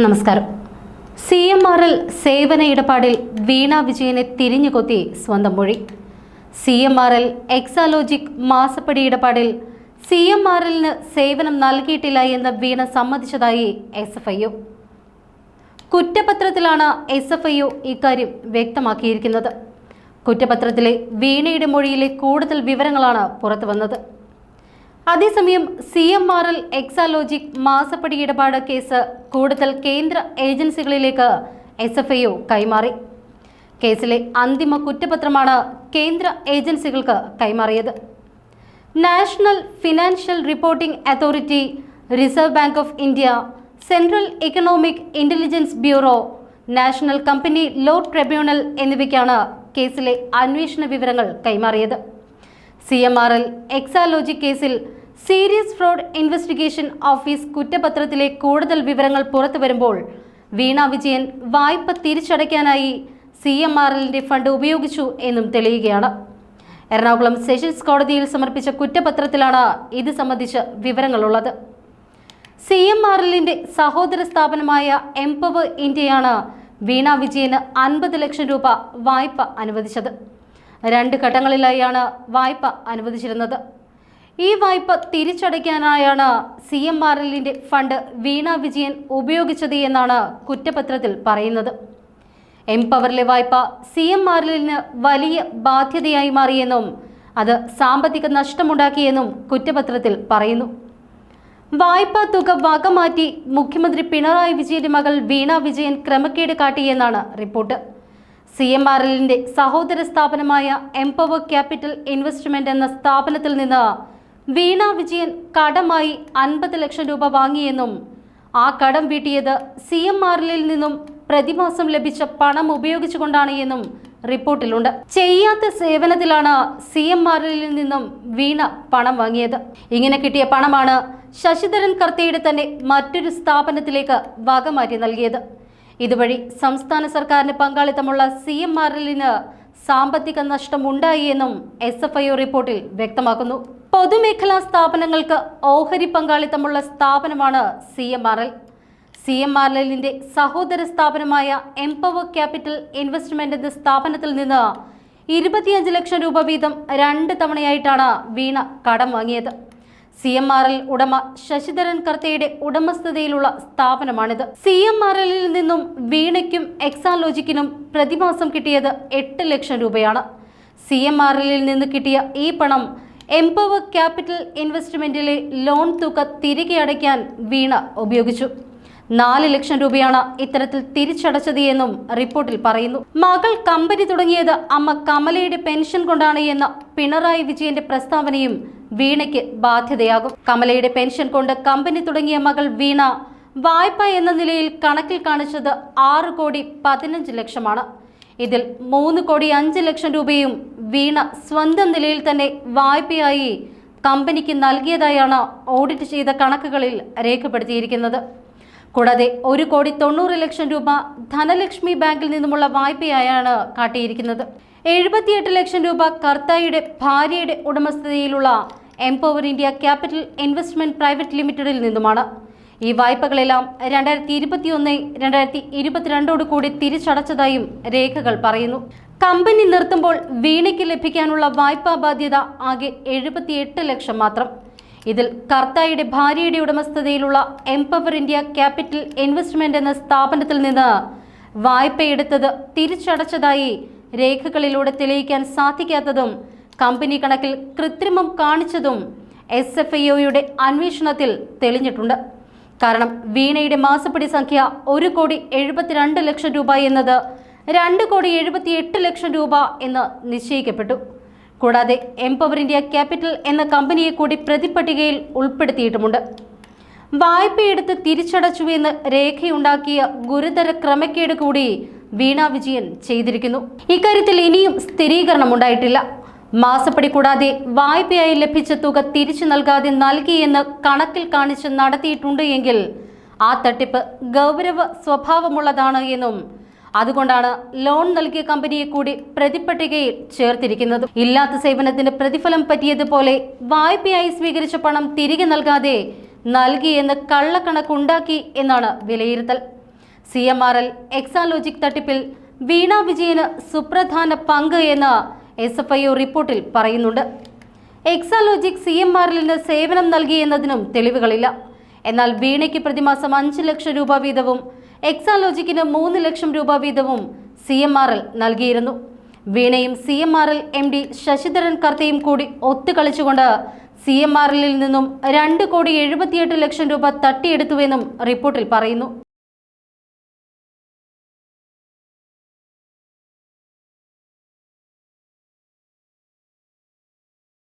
നമസ്കാരം. C M R L സേവന ഇടപാടിൽ വീണ വിജയനെ തിരിഞ്ഞുകൊത്തി സ്വന്തം മൊഴി. C M R L Exalogic മാസപ്പടി ഇടപാടിൽ സി എം ആർ എല്ലിന് സേവനം നൽകിയിട്ടില്ല എന്ന് വീണ സമ്മതിച്ചതായി എസ് എഫ് ഐ കുറ്റപത്രത്തിലാണ് എസ് എഫ് ഐ യു ഇക്കാര്യം വ്യക്തമാക്കിയിരിക്കുന്നത്. കുറ്റപത്രത്തിലെ വീണയുടെ മൊഴിയിലെ കൂടുതൽ വിവരങ്ങളാണ് പുറത്തു വന്നത് അതേസമയം C M R L Exalogic മാസപ്പടി ഇടപാട് കേസ് കൂടുതൽ കേന്ദ്ര ഏജൻസികളിലേക്ക് എസ് എഫ് ഐ കൈമാറി. കേസിലെ അന്തിമ കുറ്റപത്രമാണ് കേന്ദ്ര ഏജൻസികൾക്ക് കൈമാറിയത്. National Financial Reporting Authority Reserve Bank of India Central Economic Intelligence Bureau National Company Law Tribunal എന്നിവയ്ക്കാണ് കേസിലെ അന്വേഷണ വിവരങ്ങൾ കൈമാറിയത്. C M R L Exalogic കേസിൽ സീരിയസ് ഫ്രോഡ് ഇൻവെസ്റ്റിഗേഷൻ ഓഫീസ് കുറ്റപത്രത്തിലെ കൂടുതൽ വിവരങ്ങൾ പുറത്തു വരുമ്പോൾ വീണ വിജയൻ വായ്പ തിരിച്ചടയ്ക്കാനായി സി എം ആർ എല്ലിന്റെ ഫണ്ട് ഉപയോഗിച്ചു എന്നും തെളിയുകയാണ്. എറണാകുളം സെഷൻസ് കോടതിയിൽ സമർപ്പിച്ച കുറ്റപത്രത്തിലാണ് ഇത് സംബന്ധിച്ച് വിവരങ്ങളുള്ളത്. സി എം ആർ എല്ലിന്റെ സഹോദര സ്ഥാപനമായ എംപവർ ഇന്ത്യയാണ് വീണ വിജയന് അൻപത് ലക്ഷം രൂപ വായ്പ അനുവദിച്ചത്. രണ്ട് ഘട്ടങ്ങളിലായാണ് വായ്പ അനുവദിച്ചിരുന്നത്. ഈ വായ്പ തിരിച്ചടയ്ക്കാനായാണ് സി എം ആർ എല്ലിന്റെ ഫണ്ട് വീണ വിജയൻ ഉപയോഗിച്ചത് എന്നാണ് കുറ്റപത്രത്തിൽ പറയുന്നത്. എംപവറിലെ വായ്പ സി എം ആർ എല്ലിന് വലിയ ബാധ്യതയായി മാറിയെന്നും അത് സാമ്പത്തിക നഷ്ടമുണ്ടാക്കിയെന്നും കുറ്റപത്രത്തിൽ പറയുന്നു. വായ്പാ തുക വകമാറ്റി മുഖ്യമന്ത്രി പിണറായി വിജയന്റെ മകൾ വീണ വിജയൻ ക്രമക്കേട് കാട്ടിയെന്നാണ് റിപ്പോർട്ട്. സി എം ആർ എല്ലിന്റെ സഹോദര സ്ഥാപനമായ എംപവർ ക്യാപിറ്റൽ ഇൻവെസ്റ്റ്മെന്റ് എന്ന സ്ഥാപനത്തിൽ നിന്ന് വീണ വിജയൻ കടമായി അൻപത് ലക്ഷം രൂപ വാങ്ങിയെന്നും ആ കടം വീട്ടിയത് സി എം ആർ എല്ലിൽ നിന്നും പ്രതിമാസം ലഭിച്ച പണം ഉപയോഗിച്ചുകൊണ്ടാണ് എന്നും റിപ്പോർട്ടിലുണ്ട്. ചെയ്യാത്ത സേവനത്തിലാണ് സി എം ആർ എല്ലിൽ നിന്നും വീണ പണം വാങ്ങിയത്. ഇങ്ങനെ കിട്ടിയ പണമാണ് ശശിധരൻ കർത്തയുടെ തന്നെ മറ്റൊരു സ്ഥാപനത്തിലേക്ക് വകമാറ്റി നൽകിയത്. ഇതുവഴി സംസ്ഥാന സർക്കാരിന് പങ്കാളിത്തമുള്ള സി എം ആർ എല്ലിന് സാമ്പത്തിക നഷ്ടമുണ്ടായി എന്നും എസ് എഫ് ഐ റിപ്പോർട്ടിൽ വ്യക്തമാക്കുന്നു. പൊതുമേഖലാ സ്ഥാപനങ്ങൾക്ക് ഓഹരി പങ്കാളിത്തമുള്ള സ്ഥാപനമാണ് C M R L C M R എല്ലിന്റെ സഹോദര സ്ഥാപനമായ എംപവർ ക്യാപിറ്റൽ ഇൻവെസ്റ്റ്മെന്റ് എന്ന സ്ഥാപനത്തിൽ നിന്ന് ഇരുപത്തിയഞ്ച് ലക്ഷം രൂപ വീതം രണ്ട് തവണയായിട്ടാണ് വീണ കടം വാങ്ങിയത്. സി എം ആർ എൽ ഉടമ ശശിധരൻ കർത്തയുടെ ഉടമസ്ഥതയിലുള്ള സ്ഥാപനമാണിത്. സി എം ആർ എല്ലിൽ നിന്നും വീണയ്ക്കും എക്സാലോജിക്കിനും പ്രതിമാസം കിട്ടിയത് എട്ട് ലക്ഷം രൂപയാണ്. സി എം ആർ എല്ലിൽ നിന്ന് കിട്ടിയ ഈ പണം എംപവർ ക്യാപിറ്റൽ ഇൻവെസ്റ്റ്മെന്റിലെ ലോൺ തുക തിരികെ അടയ്ക്കാൻ വീണ ഉപയോഗിച്ചു. നാല് ലക്ഷം രൂപയാണ് ഇത്തരത്തിൽ തിരിച്ചടച്ചത് എന്നും റിപ്പോർട്ടിൽ പറയുന്നു. മകൾ കമ്പനി തുടങ്ങിയത് അമ്മ കമലയുടെ പെൻഷൻ കൊണ്ടാണ് എന്ന പിണറായി വിജയന്റെ പ്രസ്താവനയും വീണയ്ക്ക് ബാധ്യതയാകും. കമലയുടെ പെൻഷൻ കൊണ്ട് കമ്പനി തുടങ്ങിയ മകൾ വീണ വായ്പ എന്ന നിലയിൽ കണക്കിൽ കാണിച്ചത് ആറ് കോടി പതിനഞ്ച് ലക്ഷമാണ്. ഇതിൽ മൂന്ന് കോടി അഞ്ച് ലക്ഷം രൂപയും വീണ സ്വന്തം നിലയിൽ തന്നെ വായ്പയായി കമ്പനിക്ക് നൽകിയതായാണ് ഓഡിറ്റ് ചെയ്ത കണക്കുകളിൽ രേഖപ്പെടുത്തിയിരിക്കുന്നത്. കൂടാതെ ഒരു കോടി തൊണ്ണൂറ് ലക്ഷം രൂപ ധനലക്ഷ്മി ബാങ്കിൽ നിന്നുമുള്ള വായ്പയായാണ് കാട്ടിയിരിക്കുന്നത്. എഴുപത്തിയെട്ട് ലക്ഷം രൂപ കർത്തായിയുടെ ഭാര്യയുടെ ഉടമസ്ഥതയിലുള്ള Empower India Capital Investment Private ലിമിറ്റഡിൽ നിന്നുമാണ്. ഈ വായ്പകളെല്ലാം രണ്ടായിരത്തി ഇരുപത്തിയൊന്ന് രണ്ടായിരത്തി ഇരുപത്തിരണ്ടോട് കൂടി തിരിച്ചടച്ചതായും രേഖകൾ പറയുന്നു. കമ്പനി നിർത്തുമ്പോൾ വീണയ്ക്ക് ലഭിക്കാനുള്ള വായ്പാ ബാധ്യത ആകെ എഴുപത്തിയെട്ട് ലക്ഷം മാത്രം. ഇതിൽ കർത്തായുടെ ഭാര്യയുടെ ഉടമസ്ഥതയിലുള്ള എംപവർ ഇന്ത്യ ക്യാപിറ്റൽ ഇൻവെസ്റ്റ്മെന്റ് എന്ന സ്ഥാപനത്തിൽ നിന്ന് വായ്പയെടുത്തത് തിരിച്ചടച്ചതായി രേഖകളിലൂടെ തെളിയിക്കാൻ സാധിക്കാത്തതും കമ്പനി കണക്കിൽ കൃത്രിമം കാണിച്ചതും എസ് എഫ് ഐ ഒയുടെ അന്വേഷണത്തിൽ തെളിഞ്ഞിട്ടുണ്ട്. കാരണം വീണയുടെ മാസപ്പടി സംഖ്യ ഒരു കോടി എഴുപത്തിരണ്ട് ലക്ഷം രൂപ എന്നത് രണ്ട് കോടി എഴുപത്തിയെട്ട് ലക്ഷം രൂപ എന്ന് നിശ്ചയിക്കപ്പെട്ടു. കൂടാതെ എംപവർ ഇന്ത്യ ക്യാപിറ്റൽ എന്ന കമ്പനിയെ കൂടി പ്രതിപ്പട്ടികയിൽ ഉൾപ്പെടുത്തിയിട്ടുമുണ്ട്. വായ്പയെടുത്ത് തിരിച്ചടച്ചുവെന്ന് രേഖയുണ്ടാക്കിയ ഗുരുതര ക്രമക്കേട് കൂടി വീണ വിജയൻ ചെയ്തിരിക്കുന്നു. ഇക്കാര്യത്തിൽ ഇനിയും സ്ഥിരീകരണമുണ്ടായിട്ടില്ല. മാസപ്പടി കൂടാതെ വായ്പയായി ലഭിച്ച തുക തിരിച്ചു നൽകാതെ നൽകിയെന്ന് കണക്കിൽ കാണിച്ച് നടത്തിയിട്ടുണ്ട് എങ്കിൽ ആ തട്ടിപ്പ് ഗൗരവ സ്വഭാവമുള്ളതാണ് എന്നും അതുകൊണ്ടാണ് ലോൺ നൽകിയ കമ്പനിയെ കൂടി പ്രതിപ്പട്ടികയിൽ ചേർത്തിരിക്കുന്നത്. ഇല്ലാത്ത സേവനത്തിന് പ്രതിഫലം പറ്റിയതുപോലെ വായ്പയായി സ്വീകരിച്ച പണം തിരികെ നൽകാതെ നൽകിയെന്ന് കള്ളക്കണക്കുണ്ടാക്കി എന്നാണ് വിലയിരുത്തൽ. C M R L Exalogic തട്ടിപ്പിൽ വീണ വിജയന് സുപ്രധാന പങ്ക് എന്ന് എസ് എഫ് ഐ ഒ റിപ്പോർട്ടിൽ പറയുന്നുണ്ട്. എക്സാലോജിക് സി എം ആറിൽ നിന്ന് സേവനം നൽകി എന്നതിനും തെളിവുകളില്ല. എന്നാൽ വീണയ്ക്ക് പ്രതിമാസം അഞ്ച് ലക്ഷം രൂപ വീതവും എക്സാലോജിക്കിന് മൂന്ന് ലക്ഷം രൂപ വീതവും സി എം ആർ എൽ നൽകിയിരുന്നു. വീണയും C M R L M D Sasidharan കർത്തയും കൂടി ഒത്തുകളിച്ചുകൊണ്ട് സി എം എല്ലിൽ നിന്നും രണ്ട് കോടി എഴുപത്തിയെട്ട് ലക്ഷം രൂപ തട്ടിയെടുത്തുവെന്നും റിപ്പോർട്ടിൽ പറയുന്നു.